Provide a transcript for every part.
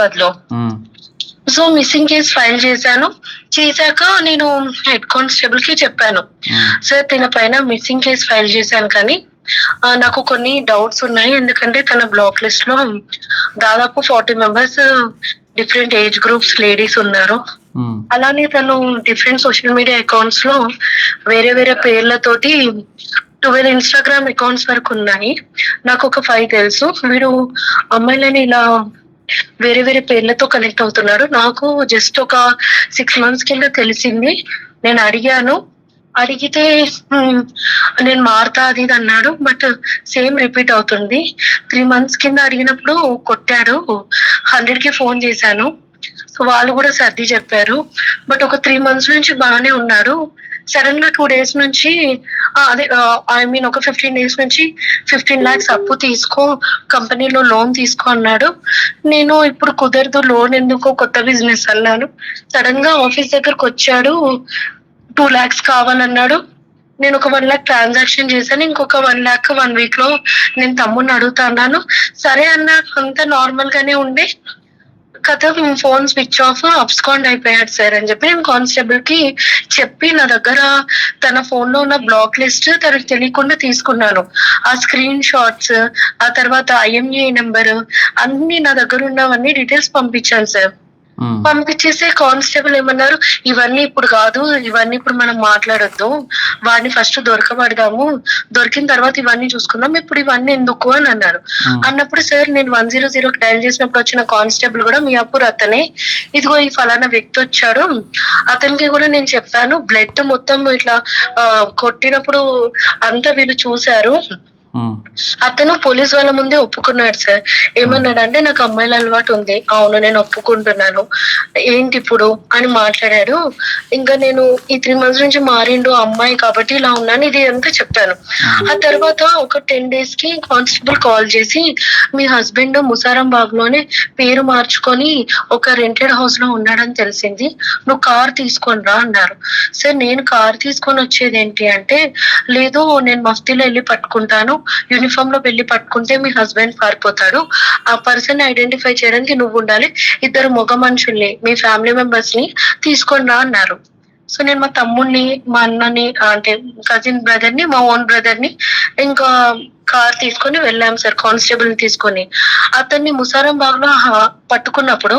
హైదరాబాద్లో so missing case file చేశాను. చేశాక నేను హెడ్ కానిస్టేబుల్కి చెప్పాను. సార్ తన పైన మిస్సింగ్ కేసు ఫైల్ చేశాను కానీ నాకు కొన్ని డౌట్స్ ఉన్నాయి. ఎందుకంటే తన బ్లాక్ లిస్ట్లో దాదాపు forty members different age groups ladies ఉన్నారు. అలానే తను డిఫరెంట్ సోషల్ మీడియా అకౌంట్స్లో వేరే వేరే పేర్లతోటి ట్వెల్వ్ ఇన్స్టాగ్రామ్ అకౌంట్స్ వరకు ఉన్నాయి. నాకు ఒక ఫైవ్ తెలుసు. వీడు అమ్మాయిలని ఇలా వేరే వేరే పేర్లతో కనెక్ట్ అవుతున్నాడు నాకు జస్ట్ ఒక సిక్స్ మంత్స్ కింద తెలిసింది. నేను అడిగాను. అడిగితే నేను మారుతా అది ఇది అన్నాడు. బట్ సేమ్ రిపీట్ అవుతుంది. త్రీ మంత్స్ కింద అడిగినప్పుడు కొట్టాడు. హండ్రెడ్కి ఫోన్ చేశాను. సో వాళ్ళు కూడా సర్ది చెప్పారు. బట్ ఒక త్రీ మంత్స్ నుంచి బాగానే ఉన్నారు. సడన్గా టూ డేస్ నుంచి అదే ఐ మీన్ ఒక ఫిఫ్టీన్ డేస్ నుంచి ఫిఫ్టీన్ లాక్స్ అప్పు తీసుకో కంపెనీలో లోన్ తీసుకో అన్నాడు. నేను ఇప్పుడు కుదరదు లోన్ ఎందుకో కొత్త బిజినెస్ అన్నాను. సడన్గా ఆఫీస్ దగ్గరకు వచ్చాడు టూ లాక్స్ కావాలన్నాడు. నేను ఒక వన్ లాక్ ట్రాన్సాక్షన్ చేశాను ఇంకొక వన్ లాక్ వన్ వీక్లో నేను తమ్ముడిని అడుగుతా అన్నాను. సరే అన్న అంత నార్మల్ గానే ఉండే. కథ ఫోన్ స్విచ్ ఆఫ్ అబ్స్కాండ్ అయిపోయాడు సార్ అని చెప్పి నేను కానిస్టేబుల్కి చెప్పి నా దగ్గర తన ఫోన్లో ఉన్న బ్లాక్ లిస్ట్ తనకు తెలియకుండా తీసుకున్నాను. ఆ స్క్రీన్ షాట్స్ ఆ తర్వాత ఐఎంఏ నెంబర్ అన్ని నా దగ్గర ఉన్నవన్నీ డీటెయిల్స్ పంపించాను సార్. ఉమ్, పంపించేస్తే కానిస్టేబుల్ ఏమన్నారు? ఇవన్నీ ఇప్పుడు కాదు ఇవన్నీ ఇప్పుడు మనం మాట్లాడొద్దు. వాడిని ఫస్ట్ దొరకబడదాము. దొరికిన తర్వాత ఇవన్నీ చూసుకుందాం. ఇప్పుడు ఇవన్నీ ఎందుకు అని అన్నారు. అన్నప్పుడు సార్ నేను వన్ జీరో జీరో డయల్ చేసినప్పుడు వచ్చిన కానిస్టేబుల్ కూడా మీ అప్పుడు అతనే. ఇదిగో ఈ ఫలానా వ్యక్తి వచ్చాడు. అతనికి కూడా నేను చెప్పాను. బ్లడ్ మొత్తం ఇట్లా కొట్టినప్పుడు అంతా వీళ్ళు చూశారు. అతను పోలీస్ వాళ్ళ ముందే ఒప్పుకున్నాడు సార్. ఏమన్నాడు అంటే నాకు అమ్మాయిల అలవాటు ఉంది. అవును నేను ఒప్పుకుంటున్నాను. ఏంటి ఇప్పుడు? అని మాట్లాడాడు. ఇంకా నేను ఈ త్రీ మంత్స్ నుంచి మారిండు అమ్మాయి కాబట్టి ఇలా ఉన్నాను ఇది అంతా చెప్పాను. ఆ. తర్వాత ఒక టెన్ డేస్కి కానిస్టేబుల్ కాల్ చేసి మీ హస్బెండ్ ముసారం బాగ్లోనే పేరు మార్చుకొని ఒక రెంటెడ్ హౌస్లో ఉన్నాడని తెలిసింది. నువ్వు కార్ తీసుకొని రా అన్నారు. సార్ నేను కార్ తీసుకొని వచ్చేది ఏంటి అంటే లేదు నేను మఫ్తీలో వెళ్ళి పట్టుకుంటాను. యూనిఫామ్లో వెళ్ళి పట్టుకుంటే మీ హస్బెండ్ పారిపోతాడు. ఆ పర్సన్ ఐడెంటిఫై చేయడానికి నువ్వు ఉండాలి. ఇద్దరు మగ మనుషుల్ని మీ ఫ్యామిలీ మెంబర్స్ని తీసుకొని రా అన్నారు. సో నేను మా తమ్ముడిని మా అన్నని అంటే కజిన్ బ్రదర్ని మా ఓన్ బ్రదర్ని ఇంకా కార్ తీసుకొని వెళ్ళాం సార్ కానిస్టేబుల్ని తీసుకొని. అతన్ని ముసారం బాగ్లో పట్టుకున్నప్పుడు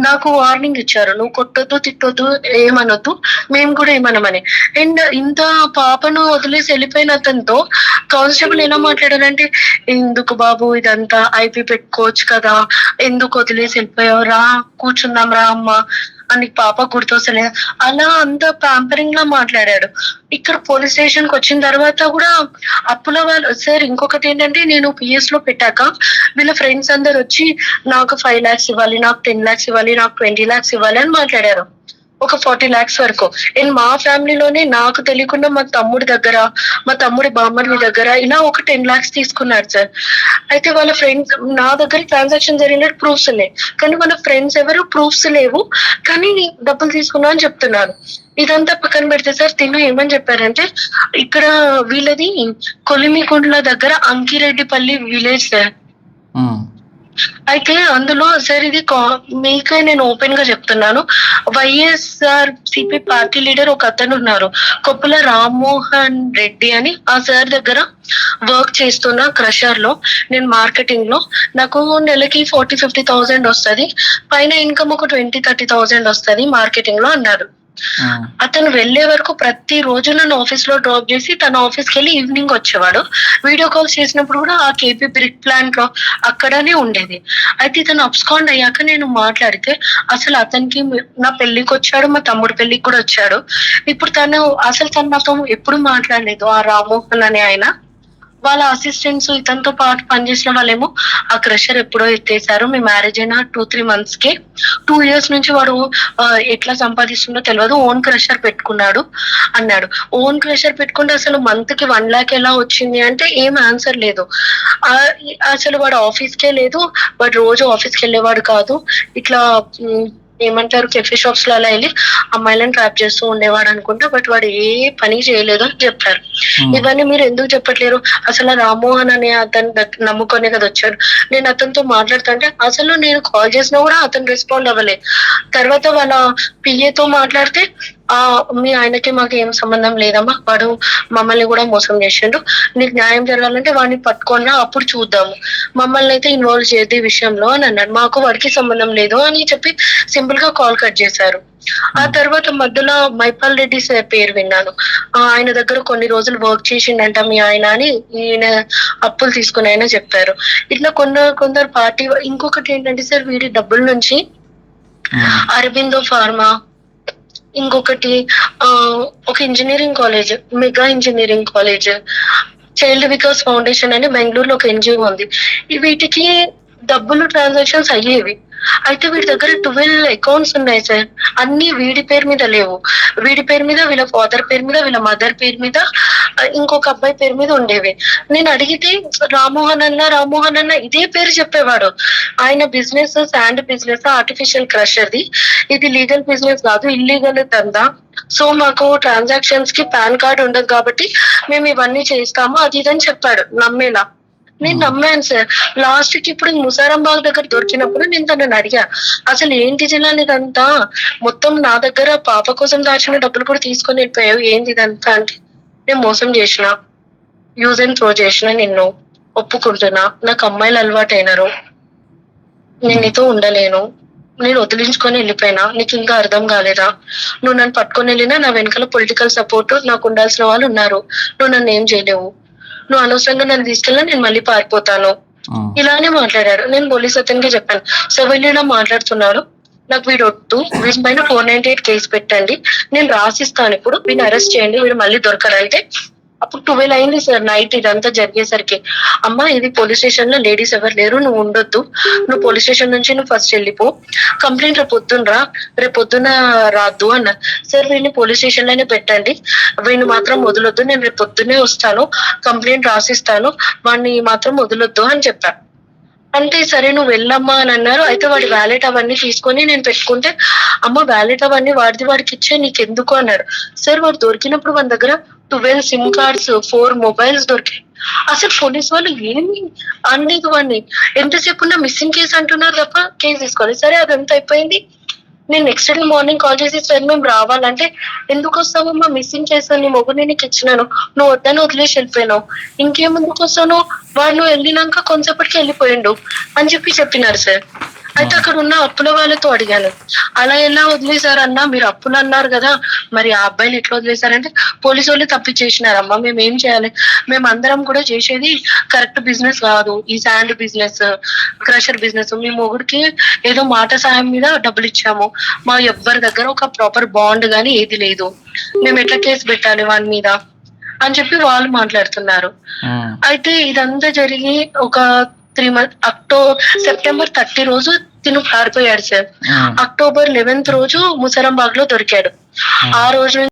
నాకు వార్నింగ్ ఇచ్చారు. నువ్వు కొట్టొద్దు తిట్టొద్దు ఏమనొద్దు మేము కూడా ఏమనమని. అండ్ ఇంత పాపను వదిలేసి వెళ్ళిపోయిన అతనితో కానిస్టేబుల్ ఎలా మాట్లాడారంటే ఎందుకు బాబు ఇదంతా ఐపీ పెట్టుకోవచ్చు కదా ఎందుకు వదిలేసి వెళ్ళిపోయావు? రా కూర్చుందాం రా అమ్మ. అని పాప గుర్తొస్తలేదు. అలా అంత ప్యాంపరింగ్ లా మాట్లాడాడు. ఇక్కడ పోలీస్ స్టేషన్కి వచ్చిన తర్వాత కూడా అప్పుల వాళ్ళు సార్ ఇంకొకటి ఏంటంటే నేను పిఎస్లో పెట్టాక వీళ్ళ ఫ్రెండ్స్ అందరు వచ్చి నాకు ఫైవ్ లాక్స్ ఇవ్వాలి నాకు టెన్ లాక్స్ ఇవ్వాలి నాకు ట్వంటీ లాక్స్ ఇవ్వాలి అని మాట్లాడారు. ఒక ఫార్టీ లాక్స్ వరకు. అండ్ మా ఫ్యామిలీలోనే నాకు తెలియకుండా మా తమ్ముడి దగ్గర మా తమ్ముడి బామ్మర్ని దగ్గర ఇలా ఒక టెన్ లాక్స్ తీసుకున్నారు సార్ అయితే వాళ్ళ ఫ్రెండ్స్ నా దగ్గర ట్రాన్సాక్షన్ జరిగినట్టు ప్రూఫ్స్ ఉన్నాయి. కానీ వాళ్ళ ఫ్రెండ్స్ ఎవరు ప్రూఫ్స్ లేవు. కానీ డబ్బులు తీసుకున్నా అని చెప్తున్నారు. ఇదంతా పక్కన పెడితే సార్ తిను ఏమని చెప్పారంటే ఇక్కడ వీళ్ళది కొలిమికుంట్ల దగ్గర అంకిరెడ్డిపల్లి విలేజ్ సార్ అయితే అందులో సార్ ఇది కా- మీకే నేను ఓపెన్గా చెప్తున్నాను. వైఎస్ఆర్ సిపి పార్టీ లీడర్ ఒక అతను ఉన్నారు. కొప్పుల రామ్మోహన్ రెడ్డి అని ఆ సార్ దగ్గర వర్క్ చేస్తున్న క్రషర్లో నేను మార్కెటింగ్లో. నాకు నెలకి ఫార్టీ ఫిఫ్టీ థౌసండ్ వస్తది. పైన ఇన్కమ్ ఒక ట్వంటీ థర్టీ థౌసండ్ వస్తది మార్కెటింగ్లో అన్నారు. అతను వెళ్ళే వరకు ప్రతి రోజు నన్ను ఆఫీస్లో డ్రాప్ చేసి తన ఆఫీస్కి వెళ్ళి ఈవినింగ్ వచ్చేవాడు. వీడియో కాల్స్ చేసినప్పుడు కూడా ఆ కేపీ బ్రిక్ ప్లాంట్లో అక్కడనే ఉండేది. అయితే ఇతను అబ్స్కాండ్ అయ్యాక నేను మాట్లాడితే అసలు అతనికి నా పెళ్ళికి వచ్చాడు మా తమ్ముడు పెళ్ళికి కూడా వచ్చాడు. ఇప్పుడు తను అసలు తను నాతో ఎప్పుడు మాట్లాడలేదు ఆ రామ్మోహన్ అనే ఆయన. వాళ్ళ అసిస్టెంట్స్ ఇతనితో పాటు పనిచేసిన వాళ్ళేమో ఆ క్రషర్ ఎప్పుడో ఎత్తేసారు. మీ మ్యారేజ్ అయిన టూ త్రీ మంత్స్కి. టూ ఇయర్స్ నుంచి వాడు ఎట్లా సంపాదిస్తుందో తెలియదు ఓన్ క్రషర్ పెట్టుకున్నాడు అన్నాడు. ఓన్ క్రషర్ పెట్టుకుంటే అసలు మంత్కి వన్ లాక్ ఎలా వచ్చింది అంటే ఏం ఆన్సర్ లేదు. అసలు వాడు ఆఫీస్ కే లేదు. వాడు రోజు ఆఫీస్కి వెళ్ళేవాడు కాదు. ఇట్లా ఏమంటారు కెఫే షాప్స్లో అలా వెళ్ళి అమ్మాయిలను ట్రాప్ చేస్తూ ఉండేవాడు అనుకుంటా బట్ వాడు ఏ పని చేయలేదు అని చెప్పారు. ఉమ్, ఇవన్నీ మీరు ఎందుకు చెప్పట్లేరు? అసలు రామ్మోహన్ అనే అతను నమ్ముకొని కదా వచ్చాడు. నేను అతనితో మాట్లాడుతుంటే అసలు నేను కాల్ చేసినా కూడా అతను రెస్పాండ్ అవ్వలేదు తర్వాత వాళ్ళ పిఏతో మాట్లాడితే ఆ మీ ఆయనకి మాకు ఏం సంబంధం లేదమ్మా. వాడు మమ్మల్ని కూడా మోసం చేసిండు. నీకు న్యాయం జరగాలంటే వాడిని పట్టుకున్నా అప్పుడు చూద్దాము. మమ్మల్ని అయితే ఇన్వాల్వ్ చేయదు విషయంలో అని అన్నాడు. మాకు వాడికి సంబంధం లేదు అని చెప్పి సింపుల్గా కాల్ కట్ చేశారు. ఆ తర్వాత మధ్యలో మైపాల్ రెడ్డి సార్ పేరు విన్నాను. ఆ, ఆయన దగ్గర కొన్ని రోజులు వర్క్ చేసిండంట మీ ఆయన అని ఈయన అప్పులు తీసుకుని ఆయన చెప్పారు. ఇట్లా కొందరు కొందరు పార్టీ ఇంకొకటి ఏంటంటే సార్ వీడి డబ్బుల నుంచి అరబిందో ఫార్మా ఇంకొకటి ఆ, ఒక engineering college mega engineering college child Vikas foundation అని బెంగళూరులో ఒక ఎన్జిఓ ఉంది. వీటికి డబ్బులు ట్రాన్సాక్షన్స్ అయ్యేవి. అయితే వీడి దగ్గర ట్వెల్వ్ అకౌంట్స్ ఉన్నాయి సార్ అన్ని వీడి పేరు మీద లేవు. వీడి పేరు మీద వీళ్ళ ఫాదర్ పేరు మీద వీళ్ళ మదర్ పేరు మీద ఇంకొక అబ్బాయి పేరు మీద ఉండేవి. నేను అడిగితే రామ్మోహన్ అన్న రామ్మోహన్ అన్న ఇదే పేరు చెప్పేవాడు. ఆయన బిజినెస్ శాండ్ బిజినెస్ ఆర్టిఫిషియల్ క్రషర్ది ఇది లీగల్ బిజినెస్ కాదు ఇల్లీగల్ దందా. సో మాకు ట్రాన్సాక్షన్స్కి పాన్ కార్డ్ ఉండదు కాబట్టి మేము ఇవన్నీ చేస్తాము అది ఇదని చెప్పాడు నమ్మేలా. నేను నమ్మాను సార్ లాస్ట్కి ఇప్పుడు ముసారంబాగ్ దగ్గర దొరికినప్పుడు నేను తనని అడిగా అసలు ఏంటి జిల్లాని ఇదంతా? మొత్తం నా దగ్గర పాప కోసం దాచిన డబ్బులు కూడా తీసుకొని వెళ్ళిపోయావు. ఏంది ఇదంతా? అంటే నేను మోసం చేసిన. యూజ్ అండ్ త్రో చేసిన నిన్ను. ఒప్పుకుంటున్నా. నాకు అమ్మాయిలు అలవాటు అయినారు నేను నీతో ఉండలేను. నేను వదిలించుకొని వెళ్ళిపోయినా. నీకు ఇంకా అర్థం కాలేదా? నువ్వు నన్ను పట్టుకొని వెళ్ళినా నా వెనకాల పొలిటికల్ సపోర్ట్ నాకు ఉండాల్సిన వాళ్ళు ఉన్నారు. నువ్వు నన్ను ఏం చేయలేవు. నువ్వు అనవసరంగా నన్ను తీసుకెళ్ళినా నేను మళ్ళీ పారిపోతాను. ఇలానే మాట్లాడారు. నేను పోలీస్ అతనికి చెప్పాను. సో వీళ్ళు ఇలా మాట్లాడుతున్నాడు నాకు వీడు వద్దు. వీడి పైన ఫోర్ నైన్టీ ఎయిట్ కేసు పెట్టండి. నేను రాసిస్తాను. ఇప్పుడు వీడిని అరెస్ట్ చేయండి. వీడు మళ్ళీ దొరకడంటే అప్పుడు ట్వెల్వ్ అయింది సార్ నైట్ ఇదంతా జరిగేసరికి. అమ్మా ఇది పోలీస్ స్టేషన్లో లేడీస్ ఎవరు లేరు నువ్వు ఉండొద్దు. నువ్వు పోలీస్ స్టేషన్ నుంచి నువ్వు ఫస్ట్ వెళ్ళిపో. కంప్లైంట్ రేపు పొద్దున్న రా రేపు పొద్దున రాద్దు అన్న. సార్ వీడిని పోలీస్ స్టేషన్లోనే పెట్టండి. వీడిని మాత్రం వదలొద్దు నేను రేపు పొద్దున్నే వస్తాను. కంప్లైంట్ రాసిస్తాను. వాడిని మాత్రం వదలొద్దు అని చెప్పా. అంటే సరే నువ్వు వెళ్ళమ్మా అని అన్నారు. అయితే వాడి వ్యాలెట్ అవన్నీ తీసుకొని నేను పెట్టుకుంటే అమ్మ వ్యాలెట్ అవన్నీ వాడిది వాడికి ఇచ్చే నీకు ఎందుకు అన్నారు సార్ వాడు దొరికినప్పుడు మన దగ్గర twelve SIM cards four mobiles దొరికాయి. అసలు పోలీస్ వాళ్ళు ఏమి అనలేదు వాడిని ఎంతసేపు ఉన్న మిస్సింగ్ కేసు అంటున్నారు తప్ప కేసు తీసుకోవాలి సరే అదంతా అయిపోయింది. నేను నెక్స్ట్ డే మార్నింగ్ కాల్ చేసి సార్ మేము రావాలంటే ఎందుకు వస్తావు మా మిస్సింగ్ చేశాను నీ మొగ్గు నేను ఇచ్చినాను. నువ్వు వద్దని వదిలేసి వెళ్ళిపోయినావు. ఇంకేముందుకు వస్తాను? వాడు నువ్వు వెళ్ళినాక కొంతసేపటికి వెళ్ళిపోయిండు. అని చెప్పి చెప్పినారు సార్. అయితే అక్కడ ఉన్న అప్పుల వాళ్ళతో అడిగాను. అలా ఎలా వదిలేశారు అన్నా మీరు అప్పులు అన్నారు కదా. మరి ఆ అబ్బాయిలు ఎట్లా వదిలేశారంటే పోలీసు వాళ్ళు తప్పించేసినారమ్మా మేము ఏం చేయాలి? మేము అందరం కూడా చేసేది కరెక్ట్ బిజినెస్ కాదు. ఈ శాండ్ బిజినెస్ క్రషర్ బిజినెస్. మీ మొగుడికి ఏదో మాట సాయం మీద డబ్బులు ఇచ్చాము. మా ఎవ్వరి దగ్గర ఒక ప్రాపర్ బాండ్ గానీ ఏది లేదు. మేము ఎట్లా కేసు పెట్టాలి వాని మీద? అని చెప్పి వాళ్ళు మాట్లాడుతున్నారు. అయితే ఇదంతా జరిగి ఒక త్రీ మంత్ అక్టో సెప్టెంబర్ థర్టీ రోజు తిను పారిపోయాడు సార్. అక్టోబర్ లెవెన్త్ రోజు ముసరంబాగ్లో దొరికాడు ఆ రోజు